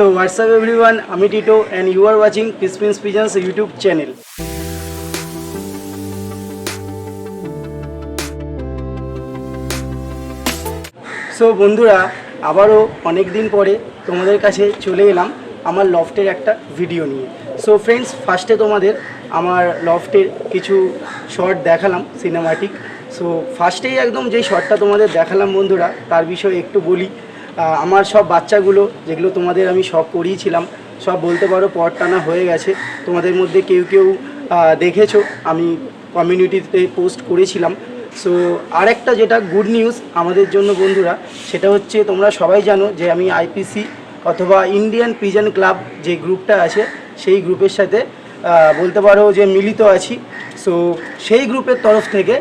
so what's up everyone? I'm Tito and you are watching Crispins Pigeons YouTube channel. So বন্ধুরা, আবারও অনেক দিন পরে তোমাদের কাছে চলে এলাম আমার লফটের একটা ভিডিও নিয়ে সো ফ্রেন্ডস ফার্স্টে তোমাদের আমার লফটের কিছু শর্ট দেখালাম সিনেমাটিক সো ফার্স্টেই একদম যেই শর্টটা তোমাদের দেখালাম বন্ধুরা, তার বিষয়ে একটু বলি আমার সব বাচ্চাগুলো, যেগুলো তোমাদের আমি সব করিয়েছিলাম, সব বলতে পারো পট টানা হয়ে গেছে। তোমাদের মধ্যে কেউ কেউ দেখেছ, আমি কমিউনিটিতে পোস্ট করেছিলাম। সো আরেকটা যেটা গুড নিউজ আমাদের জন্য বন্ধুরা, সেটা হচ্ছে তোমরা সবাই জানো যে আমি আইপিসি অথবা ইন্ডিয়ান পিজন ক্লাব যে গ্রুপটা আছে, সেই গ্রুপের সাথে বলতে পারো যে মিলিত আছি। সো সেই গ্রুপের তরফ থেকে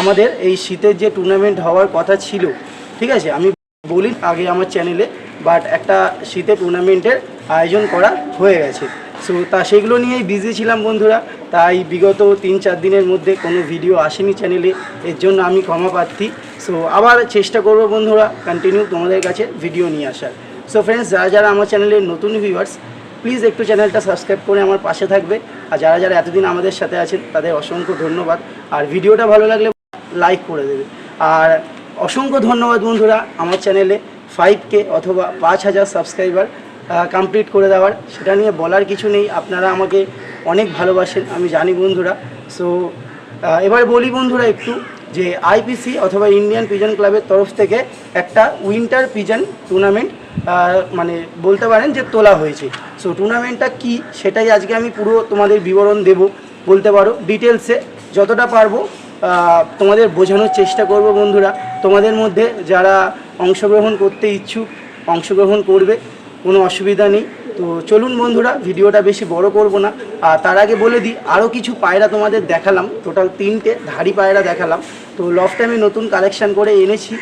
আমাদের এই শীতের যে টুর্নামেন্ট হওয়ার কথা ছিল, ঠিক আছে? আমি বলি, আগে আমার চ্যানেলে বাট একটা শীতের টুর্নামেন্টের আয়োজন করা হয়ে গেছে। সো তা সেগুলো নিয়েই বিজি ছিলাম বন্ধুরা। তাই বিগত তিন চার দিনের মধ্যে কোনো ভিডিও আসেনি চ্যানেলে এর জন্য আমি ক্ষমা প্রার্থী। সো আবার চেষ্টা করব বন্ধুরা কন্টিনিউ তোমাদের কাছে ভিডিও নিয়ে আসার। সো ফ্রেন্ডস যারা যারা আমার চ্যানেলের নতুন ভিউয়ার্স প্লিজ একটু চ্যানেলটা সাবস্ক্রাইব করে আমার পাশে থাকবে। আর যারা যারা এতদিন আমাদের সাথে আছেন, তাদের অসংখ্য ধন্যবাদ। আর ভিডিওটা ভালো লাগলে লাইক করে দেবে। আর অসংখ্য ধন্যবাদ বন্ধুরা আমার চ্যানেলে ফাইভ কে অথবা পাঁচ হাজার সাবস্ক্রাইবার কমপ্লিট করে দেওয়ার। সেটা নিয়ে বলার কিছু নেই, আপনারা আমাকে অনেক ভালোবাসেন, আমি জানি বন্ধুরা। সো এবার বলি বন্ধুরা একটু যে আইপিসি অথবা ইন্ডিয়ান পিজন ক্লাবের তরফ থেকে একটা উইন্টার পিজন টুর্নামেন্ট মানে বলতে পারেন যে তোলা হয়েছে। সো টুর্নামেন্টটা কি সেটাই আজকে আমি পুরো তোমাদের বিবরণ দেব। বলতে পারো ডিটেলসে যতটা পারব তোমাদের বোঝানোর চেষ্টা করব বন্ধুরা। তোমাদের মধ্যে যারা অংশগ্রহণ করতে ইচ্ছুক, অংশগ্রহণ করবে, কোনো অসুবিধা নেই। তো চলুন বন্ধুরা, ভিডিওটা বেশি বড় করব না। আর তার আগে বলে দিই আরও কিছু পায়রা তোমাদের দেখালাম। টোটাল তিনটে ধাড়ি পায়রা দেখালাম। তো লফটে আমি নতুন কালেকশান করে এনেছি।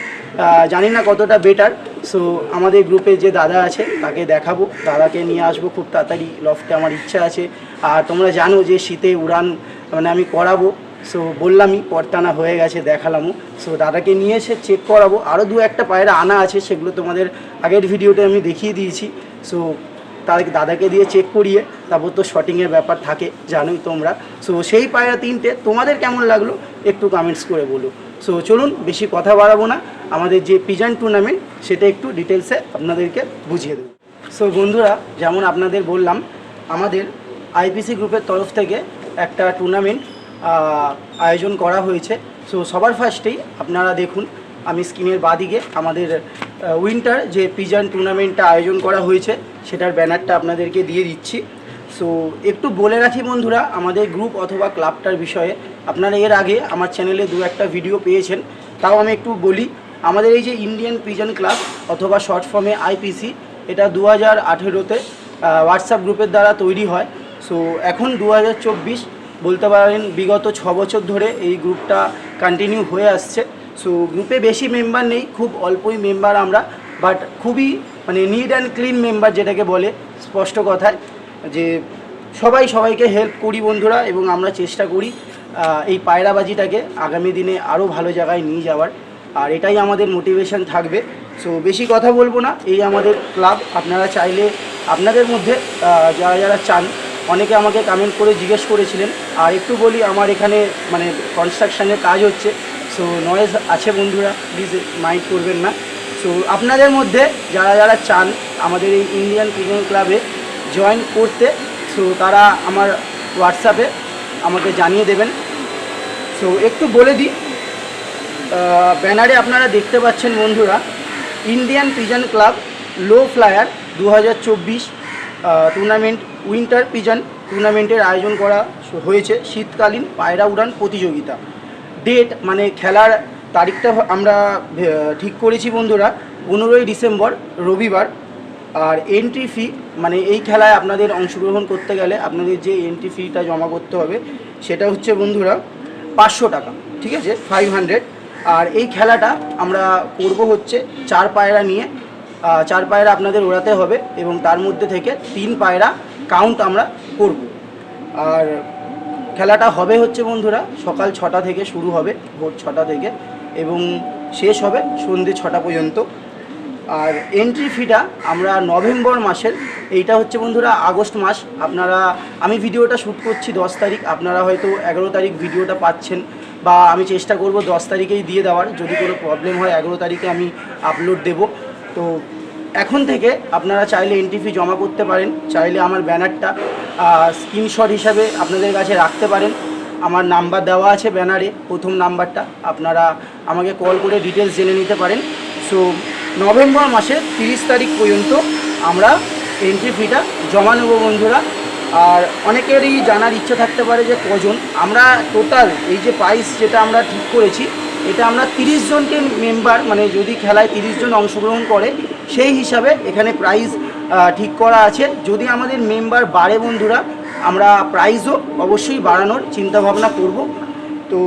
জানি না কতটা বেটার সো আমাদের গ্রুপে যে দাদা আছে, তাকে দেখাবো। দাদাকে নিয়ে আসব খুব তাড়াতাড়ি। লফটে আমার ইচ্ছা আছে। আর তোমরা জানো যে শীতে উড়ান মানে আমি করাবো। সো বললামই পরটানা হয়ে গেছে, দেখালামও। সো দাদাকে নিয়ে এসে চেক করাবো। আরও দু একটা পায়রা আনা আছে, সেগুলো তোমাদের আগের ভিডিওতে আমি দেখিয়ে দিয়েছি। সো তাদেরকে দাদাকে দিয়ে চেক করিয়ে, তারপর তো শটিংয়ের ব্যাপার থাকে, জানোই তোমরা। সো সেই পায়রা তিনটে, তোমাদের কেমন লাগল, একটু কমেন্টস করে বলো। সো চলুন, বেশি কথা বাড়াবো না। আমাদের যে পিজান টুর্নামেন্ট সেটা একটু ডিটেলসে আপনাদেরকে বুঝিয়ে দেবো। সো বন্ধুরা, যেমন আপনাদের বললাম, আমাদের আইপিসি গ্রুপের তরফ থেকে একটা টুর্নামেন্ট আয়োজন করা হয়েছে। সো সবার ফার্স্টেই আপনারা দেখুন, আমি স্ক্রিনের বাদিকে আমাদের উইন্টার যে পিজান টুর্নামেন্টটা আয়োজন করা হয়েছে, সেটার ব্যানারটা আপনাদেরকে দিয়ে দিচ্ছি। সো একটু বলে রাখি বন্ধুরা, আমাদের গ্রুপ অথবা ক্লাবটার বিষয়ে, আপনারা এর আগে আমার চ্যানেলে দু একটা ভিডিও পেয়েছেন, তাও আমি একটু বলি, আমাদের এই যে ইন্ডিয়ান পিজন ক্লাব অথবা শর্ট ফর্মে আইপিসি এটা দু হাজার আঠেরোতে হোয়াটসঅ্যাপ গ্রুপের দ্বারা তৈরি হয়। সো এখন দু হাজার চব্বিশ বলতে পারেন বিগত ছ বছর ধরে এই গ্রুপটা কন্টিনিউ হয়ে আসছে। সো গ্রুপে বেশি মেম্বার নেই, খুব অল্পই মেম্বার আমরা বাট খুবই মানে নিড অ্যান্ড ক্লিন মেম্বার যেটাকে বলে, স্পষ্ট কথায়, যে সবাই সবাইকে হেল্প করি বন্ধুরা, এবং আমরা চেষ্টা করি এই পায়রাবাজিটাকে আগামী দিনে আরও ভালো জায়গায় নিয়ে যাওয়ার। আর এটাই আমাদের মোটিভেশন থাকবে। সো বেশি কথা বলব না, এই আমাদের ক্লাব আপনারা চাইলে আপনাদের মধ্যে যারা যারা চান অনেকে আমাকে কমেন্ট করে জিজ্ঞেস করেছিলেন। আর একটু বলি, আমার এখানে মানে কনস্ট্রাকশানের কাজ হচ্ছে। সো নয়েজ আছে বন্ধুরা প্লিজ মাইন্ড করবেন না। সো আপনাদের মধ্যে যারা যারা চান আমাদের এই ইন্ডিয়ান ক্রিকেট ক্লাবে জয়েন করতে সো তারা আমার হোয়াটসঅ্যাপে আমাকে জানিয়ে দেবেন। সো একটু বলে দিই ব্যানারে আপনারা দেখতে পাচ্ছেন বন্ধুরা Indian pigeon club low flyer দু হাজার চব্বিশ টুর্নামেন্ট উইন্টার পিজন টুর্নামেন্টের আয়োজন করা হয়েছে শীতকালীন পায়রা উড়ান প্রতিযোগিতা। ডেট মানে খেলার তারিখটা আমরা ঠিক করেছি বন্ধুরা, পনেরোই ডিসেম্বর, রবিবার। আর এন্ট্রি ফি মানে এই খেলায় আপনাদের অংশগ্রহণ করতে গেলে আপনাদের যে এন্ট্রি ফিটা জমা করতে হবে, সেটা হচ্ছে বন্ধুরা পাঁচশো টাকা, ঠিক আছে? ফাইভ হান্ড্রেড আর এই খেলাটা আমরা করব হচ্ছে চার পায়রা নিয়ে চার পায়রা আপনাদের ওড়াতে হবে এবং তার মধ্যে থেকে তিন পায়রা কাউন্ট আমরা করব। আর খেলাটা হবে হচ্ছে বন্ধুরা, সকাল ছটা থেকে শুরু হবে, ভোর ছটা থেকে, এবং শেষ হবে সন্ধ্যে ছটা পর্যন্ত। আর এন্ট্রি ফিটা আমরা নভেম্বর মাসের, এইটা হচ্ছে বন্ধুরা আগস্ট মাস। আপনারা, আমি ভিডিওটা শ্যুট করছি দশ তারিখ, আপনারা হয়তো এগারো তারিখ ভিডিওটা পাচ্ছেন, বা আমি চেষ্টা করব দশ তারিখেই দিয়ে দেওয়ার। যদি কোনো প্রবলেম হয় এগারো তারিখে আমি আপলোড দেব। তো এখন থেকে আপনারা চাইলে এন্ট্রি জমা করতে পারেন, চাইলে আমার ব্যানারটা স্ক্রিনশট হিসাবে আপনাদের কাছে রাখতে পারেন। আমার নাম্বার দেওয়া আছে ব্যানারে, প্রথম নাম্বারটা আপনারা আমাকে কল করে ডিটেলস জেনে নিতে পারেন। সো নভেম্বর মাসের তিরিশ তারিখ পর্যন্ত আমরা এন্ট্রি ফিটা জমা নেব বন্ধুরা। আর অনেকেরই জানার ইচ্ছা থাকতে পারে যে কজন। আমরা টোটাল এই যে প্রাইস যেটা আমরা ঠিক করেছি, এটা আমরা তিরিশ জনকে মেম্বার মানে যদি খেলায় তিরিশ জন অংশগ্রহণ করে সেই হিসাবে এখানে প্রাইজ ঠিক করা আছে। যদি আমাদের মেম্বার বাড়ে বন্ধুরা, আমরা প্রাইজও অবশ্যই বাড়ানোর চিন্তাভাবনা করব। তো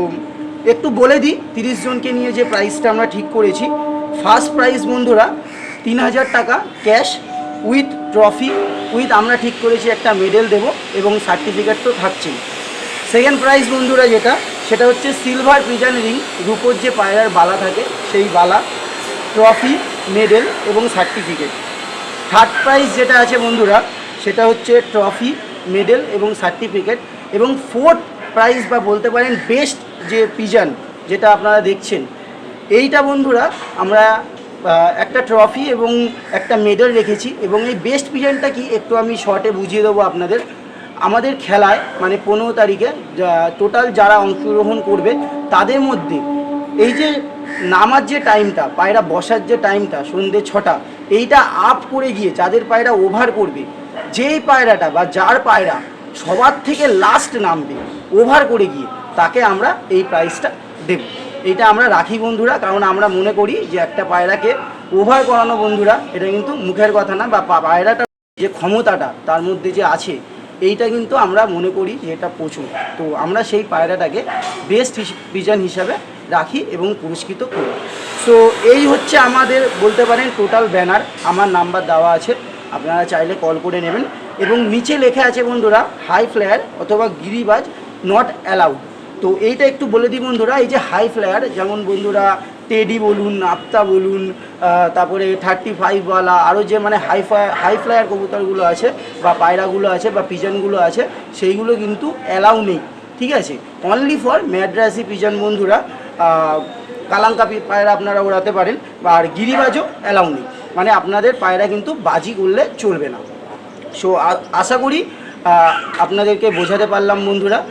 একটু বলে দিই, তিরিশ জনকে নিয়ে যে প্রাইসটা আমরা ঠিক করেছি। ফার্স্ট প্রাইজ বন্ধুরা, তিন হাজার টাকা ক্যাশ উইথ ট্রফি উইথ আমরা ঠিক করেছি একটা মেডেল দেব এবং সার্টিফিকেট তো থাকছেই। সেকেন্ড প্রাইজ বন্ধুরা যেটা, সেটা হচ্ছে সিলভার প্রিজান রিং রূপোর যে পায়রার বালা থাকে, সেই বালা ট্রফি মেডেল এবং সার্টিফিকেট। থার্ড প্রাইজ যেটা আছে বন্ধুরা, সেটা হচ্ছে ট্রফি মেডেল এবং সার্টিফিকেট এবং ফোর্থ প্রাইজ বা বলতে পারেন বেস্ট যে পিজন যেটা আপনারা দেখছেন, এইটা বন্ধুরা আমরা একটা ট্রফি এবং একটা মেডেল রেখেছি এবং এই বেস্ট পিজনটা কি একটু আমি শর্টে বুঝিয়ে দেবো আপনাদের। আমাদের খেলায় মানে পনেরো তারিখে টোটাল যারা অংশগ্রহণ করবে, তাদের মধ্যে এই যে নামার যে টাইমটা পায়রা বসার যে টাইমটা সন্ধ্যে ছটা, এইটা আপ করে গিয়ে যাদের পায়রা ওভার করবে, যেই পায়রাটা বা যার পায়রা সবার থেকে লাস্ট নামবে ওভার করে গিয়ে, তাকে আমরা এই প্রাইসটা দেব। এইটা আমরা রাখি বন্ধুরা, কারণ আমরা মনে করি যে একটা পায়রাকে ওভার করানো বন্ধুরা, এটা কিন্তু মুখের কথা না, বা পায়রাটা যে ক্ষমতাটা, তার মধ্যে যে আছে, এইটা কিন্তু আমরা মনে করি যে এটা প্রচুর। তো আমরা সেই পায়রাটাকে বেস্ট পিজন হিসাবে রাখি এবং পুরস্কৃত করি। সো এই হচ্ছে আমাদের বলতে পারেন টোটাল ব্যানার আমার নাম্বার দেওয়া আছে। আপনারা চাইলে কল করে নেবেন। এবং নিচে লেখা আছে বন্ধুরা হাই ফ্লেয়ার অথবা গিরিবাজ নট অ্যালাউড তো এইটা একটু বলে দিই বন্ধুরা, এই যে হাই ফ্লেয়ার যেমন বন্ধুরা টেডি বলুন আপ্তা বলুন তারপরে থার্টি ফাইভওয়ালা আরও যে মানে হাই হাই ফ্লায়ার কবুতরগুলো আছে বা পায়রাগুলো আছে বা পিজনগুলো আছে, সেইগুলো কিন্তু অ্যালাউ নেই। ঠিক আছে? অনলি ফর ম্যাড্রাসি পিজন বন্ধুরা। আহ, কালাঙ্কা পি- পায়রা আপনারা ওড়াতে পারেন আর গিরিবাজও অ্যালাউ নেই। মানে আপনাদের পায়রা কিন্তু বাজি করলে চলবে না। সো আশা করি আপনাদেরকে বোঝাতে পারলাম বন্ধুরা।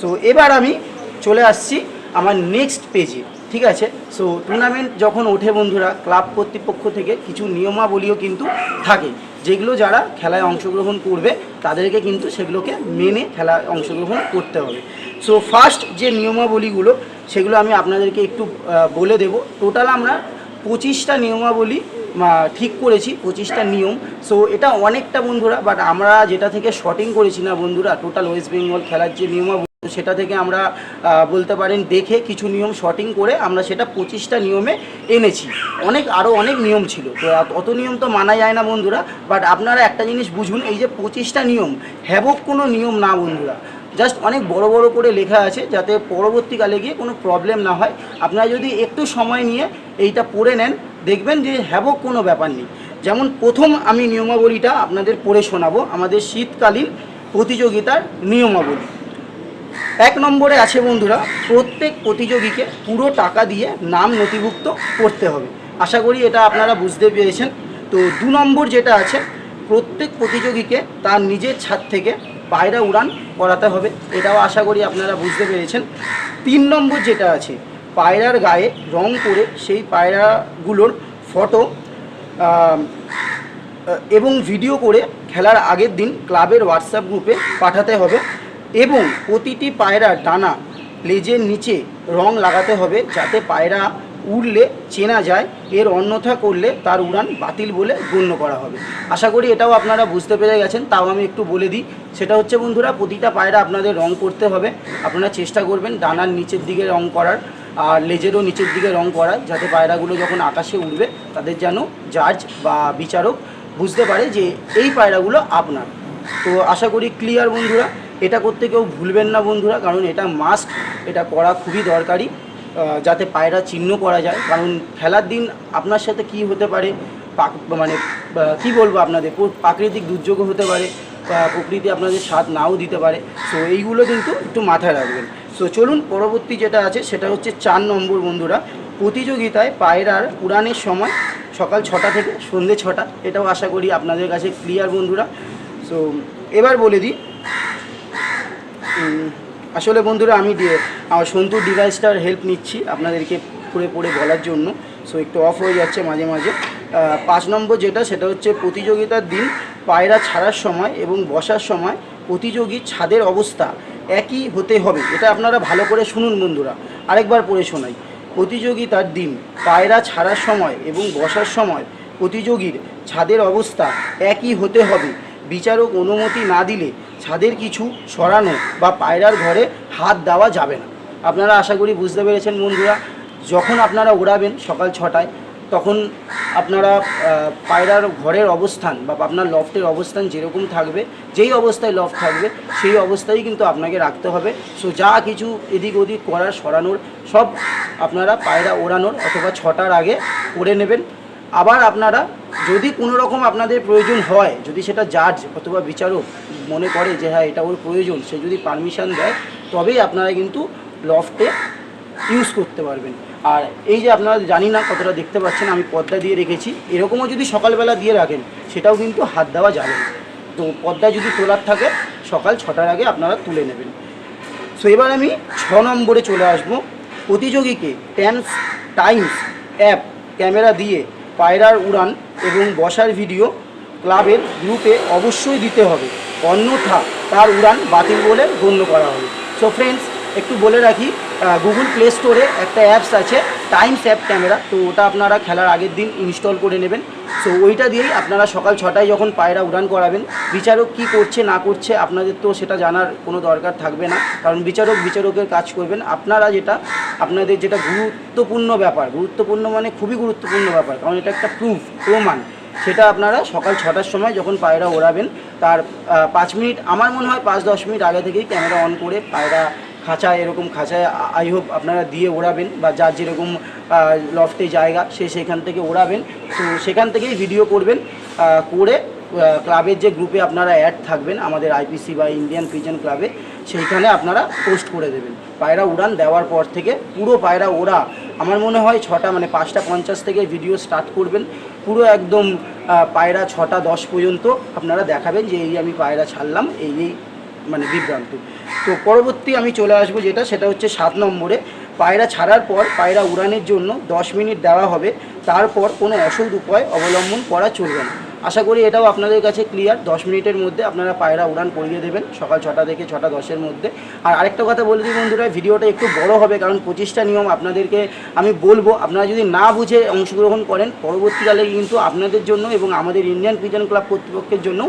সো এবার আমি চলে আসছি আমার নেক্সট পেজে ঠিক আছে? সো টুর্নামেন্ট যখন ওঠে বন্ধুরা ক্লাব কর্তৃপক্ষ থেকে কিছু নিয়মাবলীও কিন্তু থাকে। যেগুলো যারা খেলায় অংশগ্রহণ করবে, তাদেরকে কিন্তু সেগুলোকে মেনে খেলায় অংশগ্রহণ করতে হবে। সো ফার্স্ট যে নিয়মাবলীগুলো, সেগুলো আমি আপনাদেরকে একটু বলে দেব। টোটাল আমরা পঁচিশটা নিয়মাবলী ঠিক করেছি, পঁচিশটা নিয়ম। সো এটা অনেকটা বন্ধুরা বাট আমরা যেটা থেকে শটিং করেছি না বন্ধুরা টোটাল ওয়েস্ট বেঙ্গল খেলার যে নিয়মাবলী সেটা থেকে আমরা বলতে পারেন দেখে কিছু নিয়ম শর্টিং করে আমরা সেটা পঁচিশটা নিয়মে এনেছি। অনেক আরও অনেক নিয়ম ছিল। তো অত নিয়ম তো মানা যায় না বন্ধুরা। বাট আপনারা একটা জিনিস বুঝুন, এই যে পঁচিশটা নিয়ম হ্যাবক কোনো নিয়ম না বন্ধুরা। জাস্ট অনেক বড় বড় করে লেখা আছে যাতে পরবর্তীকালে গিয়ে কোনো প্রবলেম না হয়। আপনারা যদি একটু সময় নিয়ে এইটা পড়ে নেন, দেখবেন যে হ্যাবক কোনো ব্যাপার নেই। যেমন প্রথম আমি নিয়মাবলীটা আপনাদের পড়ে শোনাবো, আমাদের শীতকালীন প্রতিযোগিতার নিয়মাবলী। এক নম্বরে আছে বন্ধুরা, প্রত্যেক প্রতিযোগীকে পুরো টাকা দিয়ে নাম নথিভুক্ত করতে হবে। আশা করি এটা আপনারা বুঝতে পেরেছেন। তো দু নম্বর যেটা আছে, প্রত্যেক প্রতিযোগীকে তার নিজের ছাদ থেকে পায়রা উড়ান করাতে হবে। এটাও আশা করি আপনারা বুঝতে পেরেছেন। তিন নম্বর যেটা আছে, পায়রার গায়ে রং করে সেই পায়রাগুলোর ফটো এবং ভিডিও করে খেলার আগের দিন ক্লাবের হোয়াটসঅ্যাপ গ্রুপে পাঠাতে হবে। এবং প্রতিটি পায়রার ডানা লেজের নিচে রং লাগাতে হবে যাতে পায়রা উড়লে, চেনা যায়। এর অন্যথা করলে তার উড়ান বাতিল বলে গণ্য করা হবে। আশা করি এটাও আপনারা বুঝতে পেরে গেছেন, তাও আমি একটু বলে দিই। সেটা হচ্ছে বন্ধুরা, প্রতিটা পায়রা আপনাদের রং করতে হবে। আপনারা চেষ্টা করবেন ডানার নিচের দিকে রং করার, আর লেজেরও নিচের দিকে রং করার, যাতে পায়রাগুলো যখন আকাশে উঠবে তাদের যেন জাজ বা বিচারক বুঝতে পারে যে এই পায়রাগুলো আপনার। তো আশা করি ক্লিয়ার বন্ধুরা। এটা করতে কেউ ভুলবেন না বন্ধুরা, কারণ এটা মাস্ক এটা করা খুবই দরকারি যাতে পায়রা চিহ্ন করা যায়। কারণ খেলার দিন আপনার সাথে কি হতে পারে, পাক মানে কি বলব আপনাদের প্রাকৃতিক দুর্যোগও হতে পারে প্রকৃতি আপনাদের স্বাদ নাও দিতে পারে। সো এইগুলো কিন্তু একটু মাথায় রাখবেন। সো চলুন পরবর্তী যেটা আছে, সেটা হচ্ছে চার নম্বর বন্ধুরা। প্রতিযোগিতায় পায়রার উড়ানের সময় সকাল ছটা থেকে সন্ধে ছটা, এটাও আশা করি আপনাদের কাছে ক্লিয়ার বন্ধুরা। সো এবার বলে দিই আসলে বন্ধুরা, আমি আমার সন্তুর ডিভাইসটার হেল্প নিচ্ছি আপনাদেরকে পড়ে পড়ে বলার জন্য। সো একটু অফ হয়ে যাচ্ছে মাঝে মাঝে। পাঁচ নম্বর যেটা, সেটা হচ্ছে প্রতিযোগিতার দিন পায়রা ছাড়ার সময় এবং বসার সময় প্রতিযোগীর ছাদের অবস্থা একই হতে হবে। এটা আপনারা ভালো করে শুনুন বন্ধুরা। আরেকবার পড়ে শোনাই। প্রতিযোগিতার দিন পায়রা ছাড়ার সময় এবং বসার সময় প্রতিযোগীর ছাদের অবস্থা একই হতে হবে। বিচারক অনুমতি না দিলে ছাদের কিছু সরানো বা পায়রার ঘরে হাত দেওয়া যাবে না। আপনারা আশা করি বুঝতে পেরেছেন বন্ধুরা। যখন আপনারা ওড়াবেন সকাল ছটায়, তখন আপনারা পায়রার ঘরের অবস্থান বা আপনার লফটের অবস্থান যেরকম থাকবে, যেই অবস্থায় লফট থাকবে, সেই অবস্থায় কিন্তু আপনাকে রাখতে হবে। সো যা কিছু এদিক ওদিক করার সরানোর, সব আপনারা পায়রা ওড়ানোর অথবা ছটার আগে করে নেবেন। আবার আপনারা যদি কোনো রকম আপনাদের প্রয়োজন হয়, যদি সেটা জাজ অথবা বিচারক মনে করে যে হ্যাঁ এটা ওর প্রয়োজন, সে যদি পারমিশন দেয়, তবেই আপনারা কিন্তু লফটে ইউজ করতে পারবেন। আর এই যে আপনারা জানি না কতটা দেখতে পাচ্ছেন, আমি পর্দা দিয়ে রেখেছি। এরকমও যদি সকালবেলা দিয়ে রাখেন, সেটাও কিন্তু হাত দেওয়া যাবে। তো পর্দা যদি তোলার থাকে, সকাল ছটার আগে আপনারা তুলে নেবেন। সো এবার আমি ছ নম্বরে চলে আসব। প্রতিযোগীকে টেন্স টাইমস অ্যাপ ক্যামেরা দিয়ে পায়রার উড়ান এবং বসার ভিডিও ক্লাবের গ্রুপে অবশ্যই দিতে হবে। অন্যথা তার উড়ান বাতিল বলে গণ্য করা হবে। সো ফ্রেন্ডস একটু বলে রাখি গুগল প্লে স্টোরে একটা অ্যাপস আছে টাইমস অ্যাপ ক্যামেরা তো ওটা আপনারা খেলার আগের দিন ইনস্টল করে নেবেন। সো ওইটা দিয়েই আপনারা সকাল ছটায় যখন পায়রা উড়ান করাবেন, বিচারক কি করছে, না করছে, আপনাদের তো সেটা জানার কোনো দরকার থাকবে না। কারণ বিচারক, বিচারকের কাজ করবেন। আপনারা যেটা আপনাদের যেটা গুরুত্বপূর্ণ ব্যাপার, গুরুত্বপূর্ণ মানে খুবই গুরুত্বপূর্ণ ব্যাপার, কারণ এটা একটা প্রুফ প্রমাণ। সেটা আপনারা সকাল ছটার সময় যখন পায়রা ওড়াবেন, তার পাঁচ মিনিট, আমার মনে হয় পাঁচ দশ মিনিট আগে থেকেই ক্যামেরা অন করে পায়রা খাঁচায়, এরকম খাঁচায়, আই হোপ আপনারা দিয়ে ওড়াবেন বা যার যেরকম লফটে জায়গা, সে সেখান থেকে ওড়াবেন। তো সেখান থেকেই ভিডিও করবেন করে ক্লাবের যে গ্রুপে আপনারা অ্যাড থাকবেন, আমাদের আইপিসি বা ইন্ডিয়ান পিজন ক্লাবে সেইখানে আপনারা পোস্ট করে দেবেন। পায়রা উড়ান দেওয়ার পর থেকে পুরো পায়রা ওড়া, আমার মনে হয় ছটা মানে পাঁচটা পঞ্চাশ থেকে ভিডিও স্টার্ট করবেন। পুরো একদম পায়রা ছটা দশ পর্যন্ত আপনারা দেখাবেন যে এই আমি পায়রা ছাড়লাম, এই এই মানে বিভ্রান্ত। তো পরবর্তী আমি চলে আসব যেটা, সেটা হচ্ছে সাত নম্বরে। পায়রা ছাড়ার পর, পায়রা উড়ানের জন্য দশ মিনিট দেওয়া হবে। তারপর কোনো অসৎ উপায় অবলম্বন করা চলবে না। আশা করি এটাও আপনাদের কাছে ক্লিয়ার দশ মিনিটের মধ্যে আপনারা পায়রা উড়ান করিয়ে দেবেন। সকাল ছটা থেকে ছটা দশের মধ্যে। আর আরেকটা কথা বলে দিই বন্ধুরা, ভিডিওটা একটু বড় হবে, কারণ পঁচিশটা নিয়ম আপনাদেরকে আমি বলব। আপনারা যদি না বুঝে অংশগ্রহণ করেন, পরবর্তীকালে কিন্তু আপনাদের জন্য এবং আমাদের ইন্ডিয়ান পিজন ক্লাব কর্তৃপক্ষের জন্য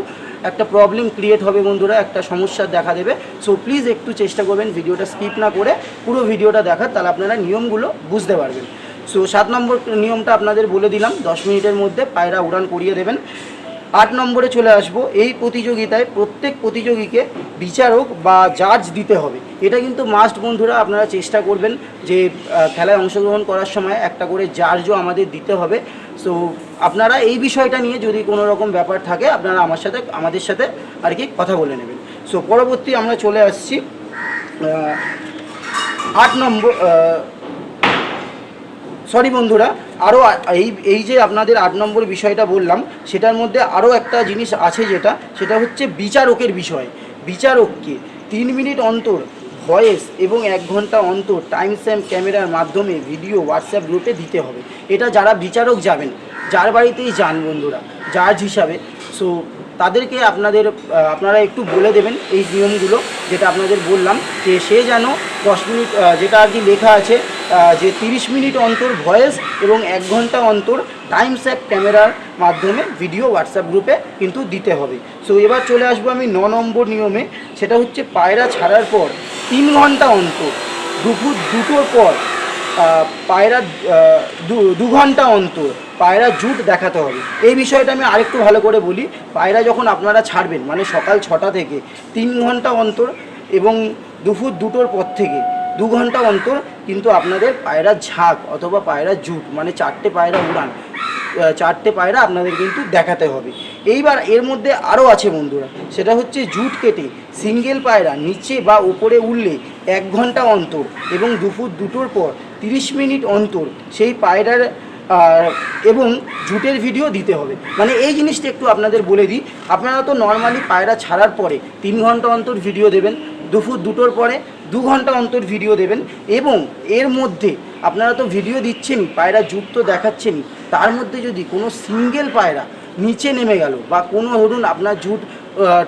একটা প্রবলেম ক্রিয়েট হবে বন্ধুরা, একটা সমস্যা দেখা দেবে। সো প্লিজ একটু চেষ্টা করবেন, ভিডিওটা স্কিপ না করে পুরো ভিডিওটা দেখার, তাহলে আপনারা নিয়মগুলো বুঝতে পারবেন। সো সাত নম্বর নিয়মটা আপনাদের বলে দিলাম, দশ মিনিটের মধ্যে পায়রা উড়ান করিয়ে দেবেন। আট নম্বরে চলে আসব, এই প্রতিযোগিতায় প্রত্যেক প্রতিযোগীকে বিচারক বা জাজ দিতে হবে। এটা কিন্তু মাস্ট বন্ধুরা, আপনারা চেষ্টা করবেন যে খেলায় অংশগ্রহণ করার সময় একটা করে জার্জও আমাদের দিতে হবে। সো, আপনারা এই বিষয়টা নিয়ে যদি কোনো রকম ব্যাপার থাকে, আপনারা আমার সাথে, আমাদের সাথে আর কি কথা বলে নেবেন। সো, পরবর্তী আমরা চলে আসছি আট নম্বর সরি বন্ধুরা আরও এই এই যে আপনাদের আট নম্বর বিষয়টা বললাম, সেটার মধ্যে আরও একটা জিনিস আছে যেটা, সেটা হচ্ছে বিচারকের বিষয়। বিচারককে তিন মিনিট অন্তর ভয়েস এবং এক ঘণ্টা অন্তর টাইম স্ট্যাম্প ক্যামেরার মাধ্যমে ভিডিও হোয়াটসঅ্যাপ গ্রুপে দিতে হবে। এটা যারা বিচারক যাবেন, যার বাড়িতেই যান বন্ধুরা জাজ হিসাবে। সো তাদেরকে আপনাদের আপনারা একটু বলে দেবেন এই নিয়মগুলো যেটা আপনাদের বললাম যে সে যেন দশ মিনিট যেটা আর কি লেখা আছে যে তিরিশ মিনিট অন্তর ভয়েস এবং এক ঘণ্টা অন্তর টাইম স্যাপ ক্যামেরার মাধ্যমে ভিডিও হোয়াটসঅ্যাপ গ্রুপে কিন্তু দিতে হবে। সো এবার চলে আসব আমি ন নম্বর নিয়মে, সেটা হচ্ছে পায়রা ছাড়ার পর তিন ঘণ্টা অন্তর, দুপুর দুটোর পর পায়রা দু- ঘণ্টা অন্তর পায়রা জুট দেখাতে হবে। এই বিষয়টা আমি আরেকটু ভালো করে বলি। পায়রা যখন আপনারা ছাড়বেন মানে সকাল ছটা থেকে তিন ঘণ্টা অন্তর এবং দুপুর দুটোর পর থেকে দু ঘণ্টা অন্তর কিন্তু আপনাদের পায়রা ঝাঁক অথবা পায়রা জুট মানে চারটে পায়রা উড়ান চারটে পায়রা আপনাদের কিন্তু দেখাতে হবে। এইবার এর মধ্যে আরও আছে বন্ধুরা, সেটা হচ্ছে জুট কেটে সিঙ্গেল পায়রা নিচে বা উপরে উঠলে এক ঘণ্টা অন্তর এবং দুপুর দুটোর পর তিরিশ মিনিট অন্তর সেই পায়রার এবং জুটের ভিডিও দিতে হবে। মানে এই জিনিসটা একটু আপনাদের বলে দিই, আপনারা তো নর্মালি পায়রা ছাড়ার পরে তিন ঘণ্টা অন্তর ভিডিও দেবেন, দুপুর দুটোর পরে দু ঘণ্টা অন্তর ভিডিও দেবেন এবং এর মধ্যে আপনারা তো ভিডিও দিচ্ছেন, পায়রা জুট তো দেখাচ্ছেনই তার মধ্যে যদি কোনো সিঙ্গেল পায়রা নিচে নেমে গেল বা কোনো ধরুন আপনার জুট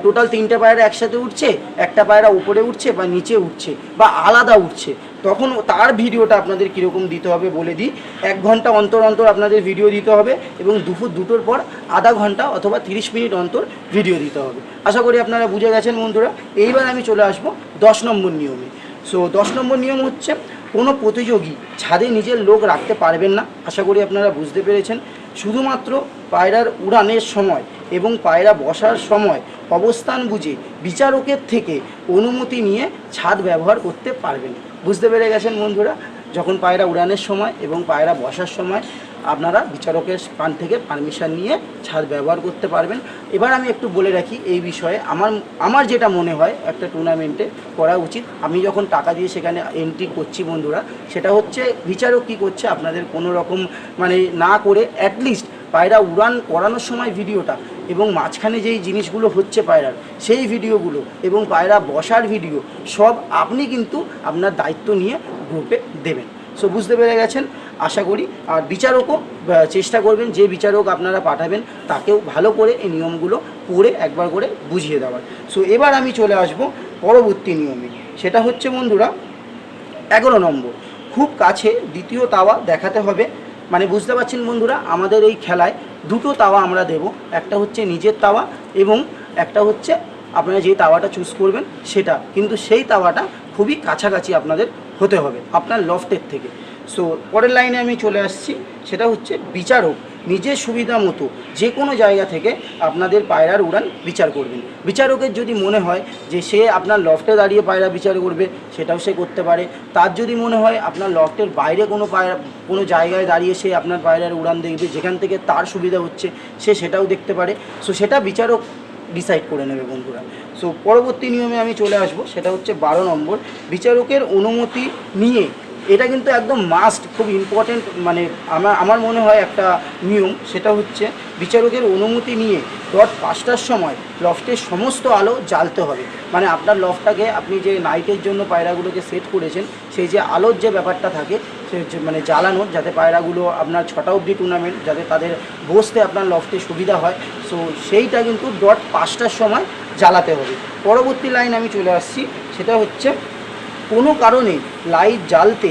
টোটাল তিনটে পায়রা একসাথে উঠছে, একটা পায়রা উপরে উঠছে বা নিচে উঠছে বা আলাদা উঠছে, তখন তার ভিডিওটা আপনাদের কীরকম দিতে হবে বলে দিই। এক ঘণ্টা অন্তর অন্তর আপনাদের ভিডিও দিতে হবে এবং দুপুর দুটোর পর আধা ঘণ্টা অথবা তিরিশ মিনিট অন্তর ভিডিও দিতে হবে। আশা করি আপনারা বুঝে গেছেন বন্ধুরা। এইবার আমি চলে আসব দশ নম্বর নিয়মে। সো দশ নম্বর নিয়ম হচ্ছে কোনো প্রতিযোগী ছাদে নিজের লোক রাখতে পারবেন না, আশা করি আপনারা বুঝতে পেরেছেন। শুধুমাত্র পায়রার উড়ানের সময় এবং পায়রা বসার সময় অবস্থান বুঝে বিচারকের থেকে অনুমতি নিয়ে ছাদ ব্যবহার করতে পারবেন। বুঝতে পেরে গেছেন বন্ধুরা? যখন পায়রা উড়ানের সময় এবং পায়রা বসার সময় আপনারা বিচারকের পান থেকে পারমিশন নিয়ে ছাদ ব্যবহার করতে পারবেন। এবার আমি একটু বলে রাখি এই বিষয়ে আমার আমার যেটা মনে হয় একটা টুর্নামেন্টে করা উচিত। আমি যখন টাকা দিয়ে সেখানে এন্ট্রি করছি বন্ধুরা, সেটা হচ্ছে বিচারক কী করছে আপনাদের কোনো রকম মানে না করে অ্যাটলিস্ট পায়রা উড়ান করানোর সময় ভিডিওটা এবং মাঝখানে যেই জিনিসগুলো হচ্ছে পায়রার, সেই ভিডিওগুলো এবং পায়রা বসার ভিডিও, সব আপনি কিন্তু আপনার দায়িত্ব নিয়ে গ্রুপে দেবেন। সো বুঝতে পেরে গেছেন? আশা করি। আর বিচারকও চেষ্টা করবেন যে বিচারক আপনারা পাঠাবেন, তাকেও ভালো করে এই নিয়মগুলো পড়ে একবার করে বুঝিয়ে দেওয়ার। সো এবার আমি চলে আসব পরবর্তী নিয়মে। সেটা হচ্ছে বন্ধুরা, এগারো নম্বর। খুব কাছে দ্বিতীয় তাওয়া দেখাতে হবে মানে বুঝতে পারছেন বন্ধুরা, আমাদের ওই খেলায় দুটো তাওয়া আমরা দেব। একটা হচ্ছে নিজের তাওয়া এবং একটা হচ্ছে আপনারা যে তাওয়াটা চুজ করবেন সেটা। কিন্তু সেই তাওয়াটা খুবই কাছাকাছি আপনাদের হতে হবে, আপনার লফটের থেকে। সো পরের লাইনে আমি চলে আসছি, সেটা হচ্ছে বিচারক। নিজের সুবিধা মতো যে কোনো জায়গা থেকে আপনাদের পায়রার উড়ান বিচার করবেন। বিচারকের যদি মনে হয় যে সে আপনার লফটে দাঁড়িয়ে পায়রা বিচার করবে, সেটাও সে করতে পারে। তার যদি মনে হয় আপনার লফটের বাইরে কোনো পায়রা, কোনো জায়গায় দাঁড়িয়ে সে আপনার পায়রার উড়ান দেখবে, যেখান থেকে তার সুবিধা হচ্ছে, সে সেটাও দেখতে পারে। সো সেটা বিচারক ডিসাইড করে নেবে বন্ধুরা। সো পরবর্তী নিয়মে আমি চলে আসব। সেটা হচ্ছে বারো নম্বর। বিচারকের অনুমতি নিয়ে এটা কিন্তু একদম মাস্ট খুব ইম্পর্টেন্ট মানে আমার আমার মনে হয় একটা নিয়ম, সেটা হচ্ছে বিচারকের অনুমতি নিয়ে ডট পাঁচটার সময় লফটের সমস্ত আলো জ্বালতে হবে। মানে আপনার লফটাকে আপনি যে নাইটের জন্য পায়রাগুলোকে সেট করেছেন, সেই যে আলোর যে ব্যাপারটা থাকে, সে মানে জ্বালানোর যাতে পায়রাগুলো আপনার ছটা অবধি টুর্নামেন্ট যাতে তাদের বসতে আপনার লফটে সুবিধা হয় সো সেইটা কিন্তু ডট পাঁচটার সময় জ্বালাতে হবে। পরবর্তী লাইন আমি চলে আসছি, সেটা হচ্ছে কোনো কারণে লাইট জ্বালতে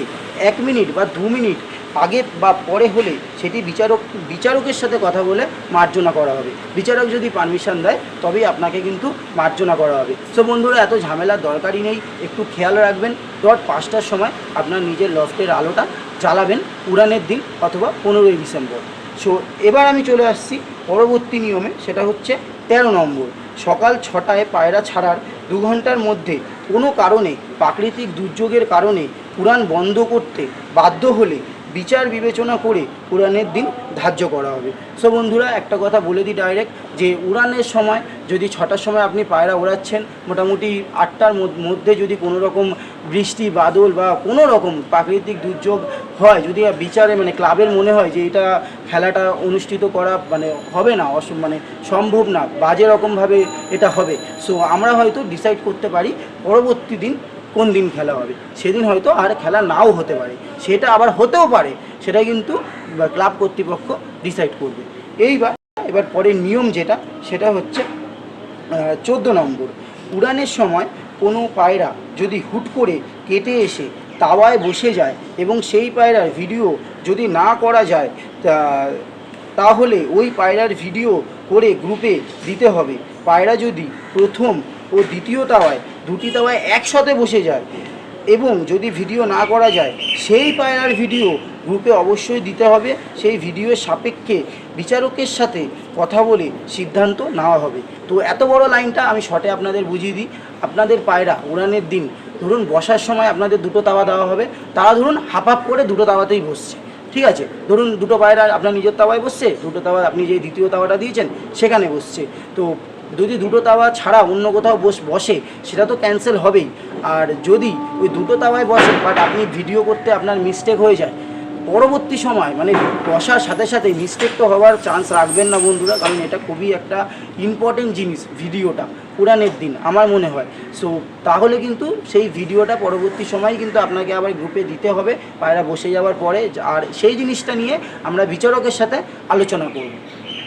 এক মিনিট বা দু মিনিট আগে বা পরে হলে সেটি বিচারক, বিচারকের সাথে কথা বলে মার্জনা করা হবে। বিচারক যদি পারমিশন দেয়, তবেই আপনাকে কিন্তু মার্জনা করা হবে। সো বন্ধুরা, এত ঝামেলার দরকারই নেই। একটু খেয়াল রাখবেন ডট পাঁচটার সময় আপনার নিজের লফটের আলোটা জ্বালাবেন উড়ানের দিন অথবা পনেরোই ডিসেম্বর। সো এবার আমি চলে আসছি পরবর্তী নিয়মে, সেটা হচ্ছে তেরো নম্বর। সকাল ছটায় পায়রা ছাড়ার দু ঘণ্টার মধ্যে কোনো কারণে প্রাকৃতিক দুর্যোগের কারণে উড়ান বন্ধ করতে বাধ্য হলে বিচার বিবেচনা করে উড়ানের দিন ধার্য করা হবে। সো বন্ধুরা, একটা কথা বলে দিই ডাইরেক্ট যে উড়ানের সময় যদি ছটার সময় আপনি পায়রা ওড়াচ্ছেন মোটামুটি আটটার মধ্যে যদি কোনো রকম বৃষ্টি, বাদল বা কোনো রকম প্রাকৃতিক দুর্যোগ হয়, যদি বিচারে মানে ক্লাবের মনে হয় যে এটা খেলাটা অনুষ্ঠিত করা মানে হবে না, অস মানে সম্ভব না, বাজে রকমভাবে এটা হবে। সো আমরা হয়তো ডিসাইড করতে পারি, পরবর্তী দিন কোন দিন খেলা হবে? সেদিন হয়তো আর খেলা নাও হতে পারে। সেটা আবার হতেও পারে। সেটা কিন্তু ক্লাব কর্তৃপক্ষ ডিসাইড করবে। এইবার, এবার পরের নিয়ম যেটা, সেটা হচ্ছে চোদ্দ নম্বর। উড়ানের সময় কোনো পায়রা যদি হুট করে কেটে এসে তাওয়ায় বসে যায় এবং সেই পায়রার ভিডিও যদি না করা যায় তাহলে ওই পায়রার ভিডিও করে গ্রুপে দিতে হবে। পায়রা যদি প্রথম ও দ্বিতীয় তাওয়ায় দুটি তাওয়ায় একসাথে বসে যায়। এবং যদি ভিডিও না করা যায়, সেই পায়রার ভিডিও গ্রুপে অবশ্যই দিতে হবে। সেই ভিডিওর সাপেক্ষে বিচারকের সাথে কথা বলে সিদ্ধান্ত নেওয়া হবে। তো এত বড় লাইনটা আমি শর্টে আপনাদের বুঝিয়ে দিই। আপনাদের পায়রা উড়ানের দিন, ধরুন বসার সময় আপনাদের দুটো তাওয়া দেওয়া হবে। তারা ধরুন হাফ হাফ করে দুটো তাওয়াতেই বসছে। ঠিক আছে? ধরুন দুটো পায়রা আপনার নিজের তাওয়ায় বসছে, দুটো তাওয়া আপনি যে দ্বিতীয় তাওয়াটা দিয়েছেন, সেখানে বসছে। তো যদি দুটো তাওয়া ছাড়া অন্য কোথাও বস, বসে, সেটা তো ক্যান্সেল হবেই। আর যদি ওই দুটো তাওয়ায় বসে বাট আপনি ভিডিও করতে আপনার মিস্টেক হয়ে যায়, পরবর্তী সময় মানে বসার সাথে সাথে মিস্টেক তো হওয়ার চান্স রাখবেন না বন্ধুরা, কারণ এটা খুবই একটা ইম্পর্টেন্ট জিনিস ভিডিওটা পুরাণের দিন, আমার মনে হয়। সো তাহলে কিন্তু সেই ভিডিওটা পরবর্তী সময় কিন্তু আপনাকে আবার গ্রুপে দিতে হবে, পায়রা বসে যাওয়ার পরে, আর সেই জিনিসটা নিয়ে আমরা বিচারকের সাথে আলোচনা করব।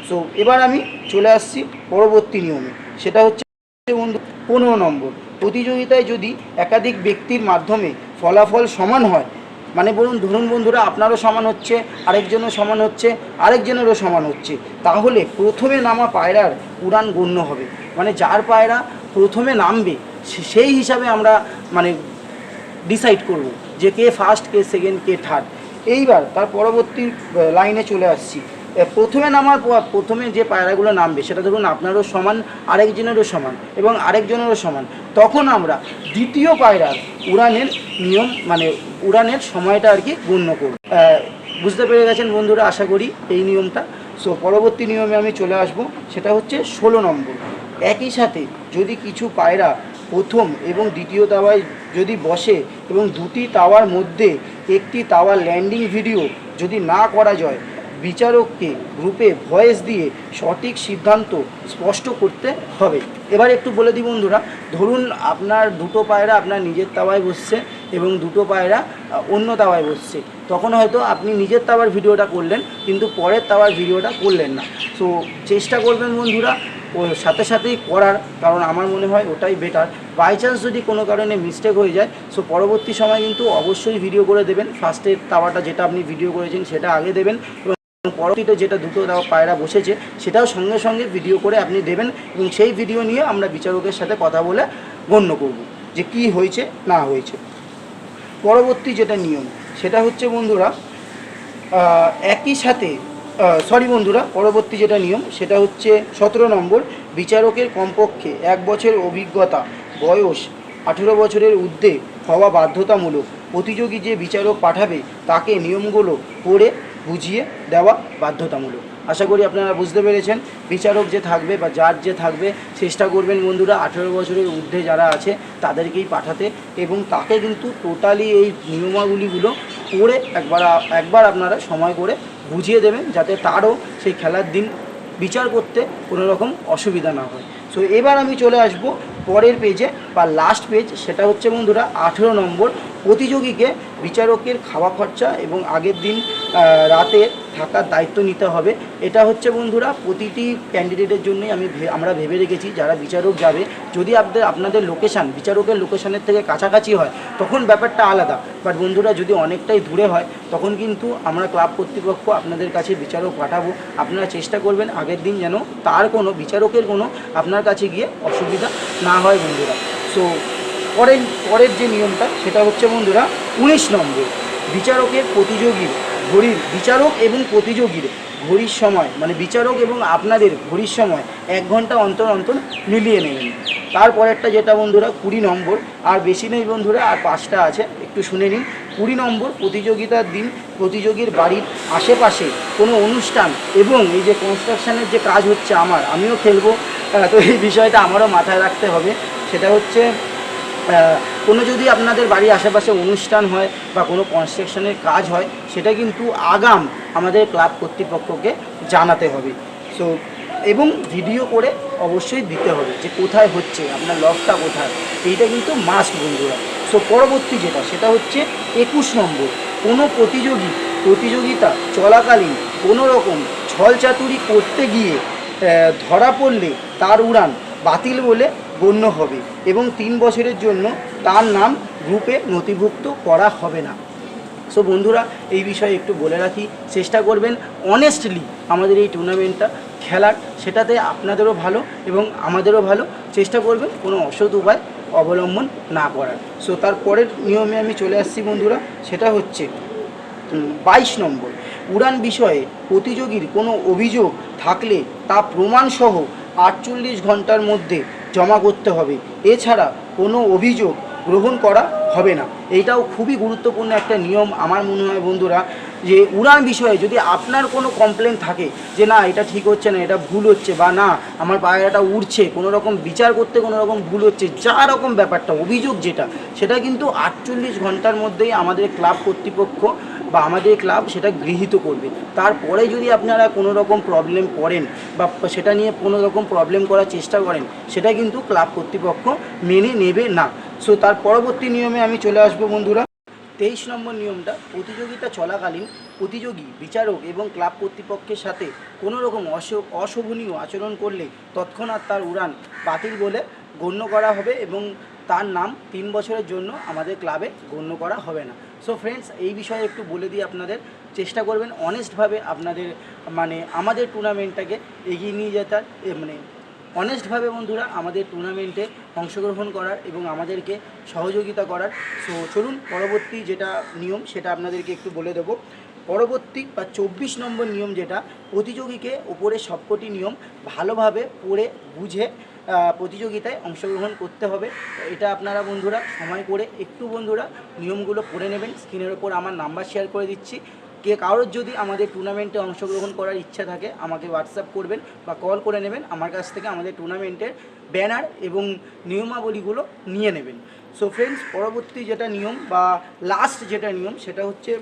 সো এবার আমি চলে আসছি পরবর্তী নিয়মে। সেটা হচ্ছে বন্ধু, পনেরো নম্বর। প্রতিযোগিতায় যদি একাধিক ব্যক্তির মাধ্যমে ফলাফল সমান হয় মানে বলুন, ধরুন বন্ধুরা আপনারও সমান হচ্ছে, আরেকজনও সমান হচ্ছে, আরেকজনেরও সমান হচ্ছে, তাহলে প্রথমে নামা পায়রার উড়ান গণ্য হবে। মানে যার পায়রা প্রথমে নামবে সেই হিসাবে আমরা মানে ডিসাইড করব যে কে ফার্স্ট কে সেকেন্ড কে থার্ড এইবার তার পরবর্তী লাইনে চলে আসছি। প্রথমে নামার পর, প্রথমে যে পায়রাগুলো নামবে সেটা ধরুন আপনারও সমান, আরেকজনেরও সমান এবং আরেকজনেরও সমান। তখন আমরা দ্বিতীয় পায়রার উড়ানের নিয়ম মানে উড়ানের সময়টা আর কি গণ্য করব। বুঝতে পেরে গেছেন বন্ধুরা, আশা করি এই নিয়মটা। সো, পরবর্তী নিয়মে আমি চলে আসব, সেটা হচ্ছে ষোলো নম্বর। একই সাথে যদি কিছু পায়রা প্রথম এবং দ্বিতীয় তাওয়ায় যদি বসে এবং দুটি তাওয়ার মধ্যে একটি তাওয়ার ল্যান্ডিং ভিডিও যদি না করা যায় বিচারককে গ্রুপে ভয়েস দিয়ে সঠিক সিদ্ধান্ত স্পষ্ট করতে হবে। এবার একটু বলে দিই বন্ধুরা, ধরুন আপনার দুটো পায়রা আপনার নিজের তাওয়ায় বসছে এবং দুটো পায়রা অন্য তাওয়ায় বসছে, তখন হয়তো আপনি নিজের তাওয়ার ভিডিওটা করলেন, কিন্তু পরের তাওয়ার ভিডিওটা করলেন না। সো চেষ্টা করবেন বন্ধুরা ওর সাথে সাথেই করার, কারণ আমার মনে হয় ওটাই বেটার বাই চান্স যদি কোনো কারণে মিস্টেক হয়ে যায় সো পরবর্তী সময় কিন্তু অবশ্যই ভিডিও করে দেবেন। ফার্স্টের তাওয়াটা যেটা আপনি ভিডিও করেছেন, সেটা আগে দেবেন। পরবর্তীতে যেটা দুটো তাওয়া পায়রা বসেছে, সেটাও সঙ্গে সঙ্গে ভিডিও করে আপনি দেবেন এবং সেই ভিডিও নিয়ে আমরা বিচারকের সাথে কথা বলে গণ্য করব যে কি হয়েছে, না হয়েছে। পরবর্তী যেটা নিয়ম, সেটা হচ্ছে বন্ধুরা একই সাথে সরি বন্ধুরা, পরবর্তী যেটা নিয়ম, সেটা হচ্ছে সতেরো নম্বর, বিচারকের কমপক্ষে এক বছর অভিজ্ঞতা, বয়স আঠেরো বছরের ঊর্ধ্বে হওয়া বাধ্যতামূলক প্রতিযোগী যে বিচারক পাঠাবে, তাকে নিয়মগুলো পড়ে বুঝিয়ে দেওয়া বাধ্যতামূলক। আশা করি আপনারা বুঝতে পেরেছেন। বিচারক যে থাকবে বা যার যে থাকবে, চেষ্টা করবেন বন্ধুরা আঠেরো বছরের ঊর্ধ্বে যারা আছে, তাদেরকেই পাঠাতে এবং তাকে কিন্তু টোটালি এই নিয়মাবলীগুলো পড়ে একবার একবার আপনারা সময় করে বুঝিয়ে দেবেন যাতে তারও সেই খেলার দিন বিচার করতে কোনো রকম অসুবিধা না হয়। সো এবার আমি চলে আসব পরের পেজে বা লাস্ট পেজ সেটা হচ্ছে বন্ধুরা আঠেরো নম্বর প্রতিযোগীকে বিচারকের খাওয়া খরচা এবং আগের দিন রাতে থাকার দায়িত্ব নিতে হবে। এটা হচ্ছে বন্ধুরা, প্রতিটি ক্যান্ডিডেটের জন্যই আমি আমরা ভেবে রেখেছি, যারা বিচারক যাবে, যদি আপনাদের আপনাদের লোকেশান বিচারকের লোকেশানের থেকে কাছাকাছি হয়, তখন ব্যাপারটা আলাদা। বাট বন্ধুরা, যদি অনেকটাই দূরে হয়, তখন কিন্তু আমরা ক্লাব কর্তৃপক্ষ আপনাদের কাছে বিচারক পাঠাবো। আপনারা চেষ্টা করবেন আগের দিন যেন তার কোনো, বিচারকের কোনো আপনার কাছে গিয়ে অসুবিধা না হয় বন্ধুরা। সো পরের পরের যে নিয়মটা, সেটা হচ্ছে বন্ধুরা উনিশ নম্বর। বিচারকের প্রতিযোগী, ঘড়ির বিচারক এবং প্রতিযোগীর ঘড়ির সময় মানে বিচারক এবং আপনাদের ঘড়ির সময় এক ঘণ্টা অন্তর অন্তর মিলিয়ে নেবেন। তারপরেরটা যেটা বন্ধুরা কুড়ি নম্বর, আর বেশি নেই বন্ধুরা, আর পাঁচটা আছে, একটু শুনে নিন। কুড়ি নম্বর প্রতিযোগিতার দিন প্রতিযোগীর বাড়ির আশেপাশে কোনো অনুষ্ঠান এবং এই যে কনস্ট্রাকশানের যে কাজ হচ্ছে আমার, আমিও খেলব। তো এই বিষয়টা আমারও মাথায় রাখতে হবে। সেটা হচ্ছে কোনো যদি আপনাদের বাড়ির আশেপাশে অনুষ্ঠান হয় বা কোনো কনস্ট্রাকশনের কাজ হয়, সেটা কিন্তু আগাম আমাদের ক্লাব কর্তৃপক্ষকে জানাতে হবে। সো এবং ভিডিও করে অবশ্যই দিতে হবে যে কোথায় হচ্ছে, আপনার লকটা কোথায়, এইটা কিন্তু মাস্ট বন্ধুরা। সো পরবর্তী যেটা, সেটা হচ্ছে একুশ নম্বর। কোনো প্রতিযোগী, প্রতিযোগিতা চলাকালীন কোনো রকম ছলচাতুরি করতে গিয়ে ধরা পড়লে তার উড়ান বাতিল বলে গণ্য হবে এবং তিন বছরের জন্য তার নাম গ্রুপে নথিভুক্ত করা হবে না। সো বন্ধুরা, এই বিষয়ে একটু বলে রাখি, চেষ্টা করবেন অনেস্টলি আমাদের এই টুর্নামেন্টটা খেলার, সেটাতে আপনাদেরও ভালো এবং আমাদেরও ভালো। চেষ্টা করবেন কোনো অসৎ উপায় অবলম্বন না করার। সো তারপরের নিয়মে আমি চলে আসছি বন্ধুরা, সেটা হচ্ছে বাইশ নম্বর, উড়ান বিষয়ে প্রতিযোগীর কোনো অভিযোগ থাকলে তা প্রমাণসহ আটচল্লিশ ঘণ্টার মধ্যে জমা করতে হবে। এছাড়া কোনো অভিযোগ গ্রহণ করা হবে না। এইটাও খুবই গুরুত্বপূর্ণ একটা নিয়ম আমার মনে হয় বন্ধুরা, যে উড়ান বিষয়ে যদি আপনার কোনো কমপ্লেন থাকে, যে না, এটা ঠিক হচ্ছে না, এটা ভুল হচ্ছে বা না, আমার পায়রাটা উড়ছে, কোনো রকম বিচার করতে কোনো রকম ভুল হচ্ছে, যা রকম ব্যাপারটা, অভিযোগ যেটা, সেটা কিন্তু আটচল্লিশ ঘণ্টার মধ্যেই আমাদের ক্লাব কর্তৃপক্ষ বা আমাদের ক্লাব সেটা গৃহীত করবে। তারপরে যদি আপনারা কোনো রকম প্রবলেম করেন বা সেটা নিয়ে কোনো রকম প্রবলেম করার চেষ্টা করেন, সেটা কিন্তু ক্লাব কর্তৃপক্ষ মেনে নেবে না। সো তার পরবর্তী নিয়মে আমি চলে আসব বন্ধুরা। তেইশ নম্বর নিয়মটা, প্রতিযোগিতা চলাকালীন প্রতিযোগী, বিচারক এবং ক্লাব কর্তৃপক্ষের সাথে কোনো রকম অশ, অশোভনীয় আচরণ করলে তৎক্ষণাৎ তার উড়ান বাতিল বলে গণ্য করা হবে এবং তার নাম তিন বছরের জন্য আমাদের ক্লাবে গণ্য করা হবে না। সো ফ্রেন্ডস এই বিষয়ে একটু বলে দিই আপনাদের। চেষ্টা করবেন অনেস্টভাবে আপনাদের মানে আমাদের টুর্নামেন্টটাকে এগিয়ে নিয়ে যেতার মানে অনেস্টভাবে বন্ধুরা আমাদের টুর্নামেন্টে অংশগ্রহণ করার এবং আমাদেরকে সহযোগিতা করার। সো চলুন পরবর্তী যেটা নিয়ম, সেটা আপনাদেরকে একটু বলে দেবো। পরবর্তী বা চব্বিশ নম্বর নিয়ম যেটা, প্রতিযোগীকে ওপরে সবকটি নিয়ম ভালোভাবে পড়ে, বুঝে প্রতিযোগিতায় অংশগ্রহণ করতে হবে। এটা আপনারা বন্ধুরা, সময় করে একটু বন্ধুরা নিয়মগুলো পড়ে নেবেন। স্ক্রিনের ওপর আমার নাম্বার শেয়ার করে দিচ্ছি। কে কারোর যদি আমাদের টুর্নামেন্টে অংশগ্রহণ করার ইচ্ছা থাকে, আমাকে হোয়াটসঅ্যাপ করবেন বা কল করে নেবেন। আমার কাছ থেকে আমাদের টুর্নামেন্টের ব্যানার এবং নিয়মাবলীগুলো নিয়ে নেবেন। সো ফ্রেন্ডস পরবর্তী যেটা নিয়ম বা লাস্ট যেটা নিয়ম, সেটা হচ্ছে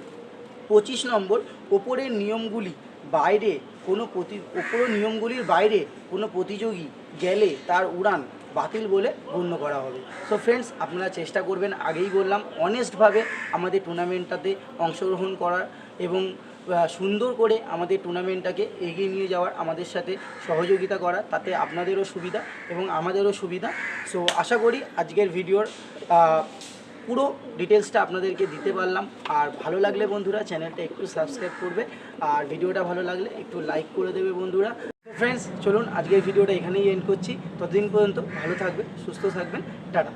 পঁচিশ নম্বর। ওপরের নিয়মগুলি, বাইরে কোনো প্রতি ওপরের নিয়মগুলির বাইরে কোনো প্রতিযোগী গেলে তার উড়ান বাতিল বলে গণ্য করা হবে। সো ফ্রেন্ডস আপনারা চেষ্টা করবেন, আগেই বললাম অনেস্টভাবে আমাদের টুর্নামেন্টটাতে অংশগ্রহণ করার এবং সুন্দর করে আমাদের টুর্নামেন্টটাকে এগিয়ে নিয়ে যাওয়ার, আমাদের সাথে সহযোগিতা করা তাতে আপনাদেরও সুবিধা এবং আমাদেরও সুবিধা। সো আশা করি আজকের ভিডিওর পুরো ডিটেলসটা আপনাদেরকে দিতে পারলাম। আর ভালো লাগলে বন্ধুরা চ্যানেলটা একটু সাবস্ক্রাইব করবে। আর ভিডিওটা ভালো লাগলে একটু লাইক করে দেবে বন্ধুরা। ফ্রেন্ডস চলুন আজকের ভিডিওটা এখানেই এন্ড করছি। ততদিন পর্যন্ত ভালো থাকবেন, সুস্থ থাকবেন। টাটা।